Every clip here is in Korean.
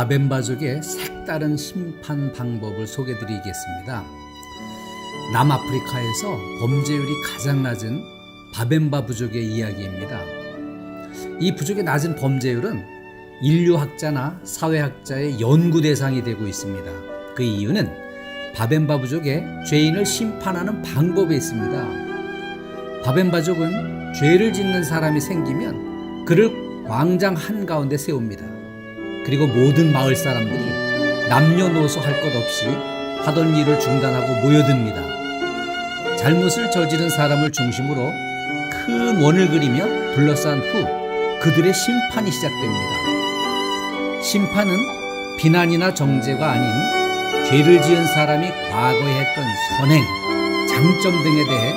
바벤바족의 색다른 심판 방법을 소개 드리겠습니다. 남아프리카에서 범죄율이 가장 낮은 바벤바 부족의 이야기입니다. 이 부족의 낮은 범죄율은 인류학자나 사회학자의 연구 대상이 되고 있습니다. 그 이유는 바벤바 부족의 죄인을 심판하는 방법에 있습니다. 바벤바족은 죄를 짓는 사람이 생기면 그를 광장 한가운데 세웁니다. 그리고 모든 마을 사람들이 남녀노소 할 것 없이 하던 일을 중단하고 모여듭니다. 잘못을 저지른 사람을 중심으로 큰 원을 그리며 둘러싼 후 그들의 심판이 시작됩니다. 심판은 비난이나 정죄가 아닌 죄를 지은 사람이 과거에 했던 선행, 장점 등에 대해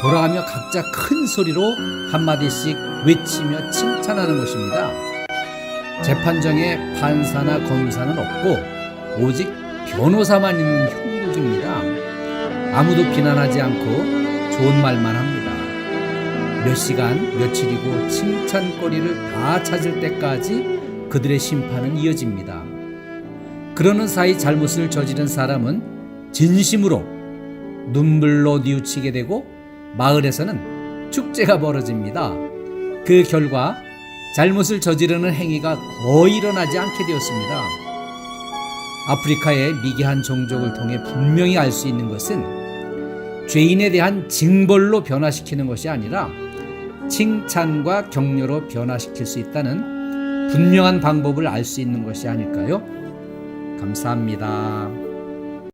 돌아가며 각자 큰 소리로 한마디씩 외치며 칭찬하는 것입니다. 재판정에 판사나 검사는 없고 오직 변호사만 있는 형국입니다. 아무도 비난하지 않고 좋은 말만 합니다. 몇 시간, 며칠이고 칭찬거리를 다 찾을 때까지 그들의 심판은 이어집니다. 그러는 사이 잘못을 저지른 사람은 진심으로 눈물로 뉘우치게 되고 마을에서는 축제가 벌어집니다. 그 결과 잘못을 저지르는 행위가 거의 일어나지 않게 되었습니다. 아프리카의 미개한 종족을 통해 분명히 알 수 있는 것은 죄인에 대한 징벌로 변화시키는 것이 아니라 칭찬과 격려로 변화시킬 수 있다는 분명한 방법을 알 수 있는 것이 아닐까요? 감사합니다.